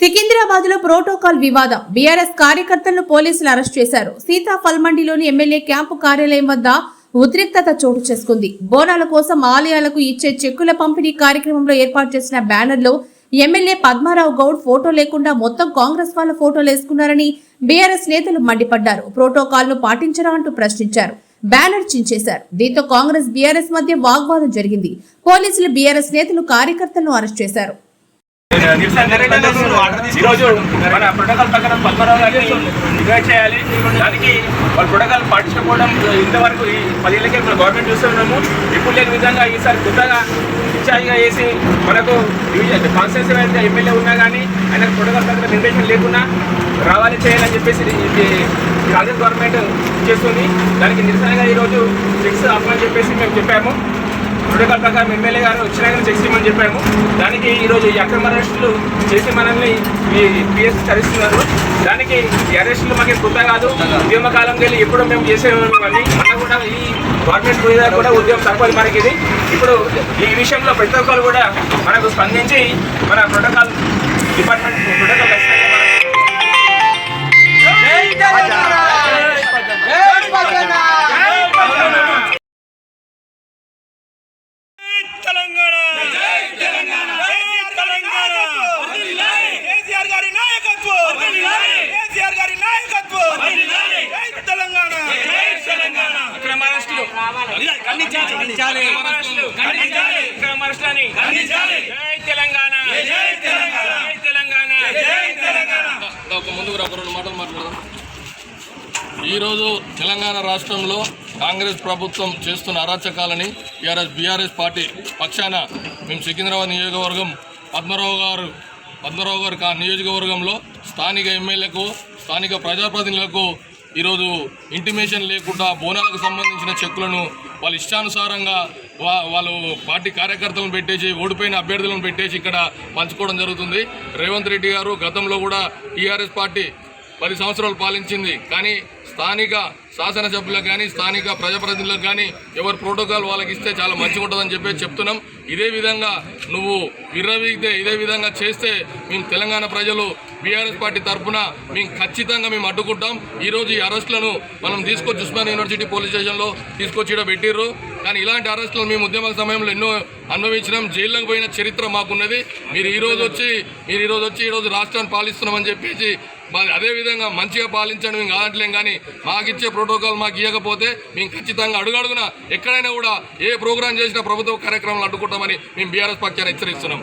సికింద్రాబాద్లో ప్రోటోకాల్ వివాదం. బీఆర్ఎస్ కార్యకర్తలను పోలీసులు అరెస్ట్ చేశారు. సీతాఫల్ మండిలోని ఎమ్మెల్యే క్యాంపు కార్యాలయం వద్ద ఉద్రిక్తత చోటు చేసుకుంది. బోనాల కోసం ఆలయాలకు ఇచ్చే చెక్కుల పంపిణీ కార్యక్రమంలో ఏర్పాటు చేసిన బ్యానర్లో ఎమ్మెల్యే పద్మారావు గౌడ్ ఫోటో లేకుండా మొత్తం కాంగ్రెస్ వాళ్ళ ఫోటోలు వేసుకున్నారని బీఆర్ఎస్ నేతలు మండిపడ్డారు. ప్రోటోకాల్ను పాటించరా అంటూ ప్రశ్నించారు. బ్యానర్ చించేశారు. దీంతో కాంగ్రెస్ బీఆర్ఎస్ మధ్య వాగ్వాదం జరిగింది. పోలీసులు బీఆర్ఎస్ నేతలు కార్యకర్తలను అరెస్ట్ చేశారు. ఈరోజు మన ప్రోటోకాల్ ప్రకారం పద్మరావు గారిని డివైడ్ చేయాలి. దానికి వాళ్ళు ప్రోటోకాల్ పాటించకపోవడం ఇంతవరకు ఈ పదేళ్ళకే మన గవర్నమెంట్ చూస్తున్నాము ఇప్పుడు లేని విధంగా ఈసారి కొత్తగా ఇచ్చాయిగా వేసి మనకు డివిజన్ కాన్స్టిట్యూన్సీ ఎమ్మెల్యే ఉన్నా కానీ ఆయనకు ప్రోటోకాల్ ప్రకారం నిర్దేశం లేకుండా రావాలి చేయాలని చెప్పేసి రాజస్థాన్ గవర్నమెంట్ చేస్తుంది. దానికి నిరసనగా ఈరోజు ఫిక్స్ అప్పని చెప్పేసి మేము చెప్పాము. ప్రోటోకాల్ ప్రకారం ఎమ్మెల్యే గారు వచ్చినా కానీ చెక్ చేయమని చెప్పాము. దానికి ఈరోజు ఈ అక్రమ అరెస్టులు చేసి మనల్ని ఈ పిఎస్ తరిస్తున్నారు. దానికి ఈ అరెస్టులు మాకు కొత్త కాదు. ఉద్యమ కాలం వెళ్ళి ఎప్పుడు మేము చేసేవాళ్ళని మన కూడా ఈ గవర్నమెంట్ మీద కూడా ఉద్యమం తప్పదు మనకి ఇది. ఇప్పుడు ఈ విషయంలో ప్రతి ఒక్కరు కూడా మనకు స్పందించి మన ప్రోటోకాల్ డిపార్ట్మెంట్ ప్రోటోకాల్ ఖచ్చితంగా ఖండించాలి ఖండించాలి అక్రమ అరెస్టులు ఖండించాలి జై తెలంగాణ జై తెలంగాణ జై తెలంగాణ జై తెలంగాణ ఒక ముందుకు రా, ఒక రెండు మాటలు మాట్లాడదాం ఈరోజు తెలంగాణ రాష్ట్రంలో కాంగ్రెస్ ప్రభుత్వం చేస్తున్న అరాచకాలని టీఆర్ఎస్ బీఆర్ఎస్ పార్టీ పక్షాన మేము సికింద్రాబాద్ నియోజకవర్గం పద్మరావు గారు పద్మరావు గారు కా నియోజకవర్గంలో స్థానిక ఎమ్మెల్యేలకు స్థానిక ప్రజాప్రతినిధులకు ఈరోజు ఇంటిమేషన్ లేకుండా బోనాలకు సంబంధించిన చెక్కులను వాళ్ళ ఇష్టానుసారంగా వా వాళ్ళు పార్టీ కార్యకర్తలను పెట్టేసి ఓడిపోయిన అభ్యర్థులను పెట్టేసి ఇక్కడ పంచుకోవడం జరుగుతుంది. రేవంత్ రెడ్డి గారు గతంలో కూడా టీఆర్ఎస్ పార్టీ పది సంవత్సరాలు పాలించింది. కానీ స్థానిక శాసనసభ్యులకు కానీ స్థానిక ప్రజాప్రతినిధులకు కానీ ఎవరు ప్రోటోకాల్ వాళ్ళకి ఇస్తే చాలా మంచిగా ఉంటుందని చెప్పి చెప్తున్నాం. ఇదే విధంగా నువ్వు విర్రవీగితే ఇదే విధంగా చేస్తే మేము తెలంగాణ ప్రజలు బీఆర్ఎస్ పార్టీ తరఫున మేము ఖచ్చితంగా మేము అడ్డుకుంటాం. ఈరోజు ఈ అరెస్టులను మనం తీసుకొచ్చి ఉస్మాన్ యూనివర్సిటీ పోలీస్ స్టేషన్లో తీసుకొచ్చి ఈడ పెట్టిర్రు. కానీ ఇలాంటి అరెస్టులను మేము ఉద్యమ సమయంలో ఎన్నో అనుభవించినాం. జైల్లోకి పోయిన చరిత్ర మాకున్నది. మీరు ఈరోజు వచ్చి మీరు ఈరోజు వచ్చి ఈరోజు రాష్ట్రాన్ని పాలిస్తున్నామని చెప్పేసి మరి అదే విధంగా మంచిగా పాలించండి మేము కాదంటలేం కానీ మాకు ఇచ్చే ప్రోటోకాల్ మాకు ఇవ్వకపోతే మేము ఖచ్చితంగా అడుగడుగున ఎక్కడైనా కూడా ఏ ప్రోగ్రాం చేసినా ప్రభుత్వ కార్యక్రమాలు అడ్డుకుంటామని మేము బీఆర్ఎస్ పక్షాన్ని హెచ్చరిస్తున్నాం.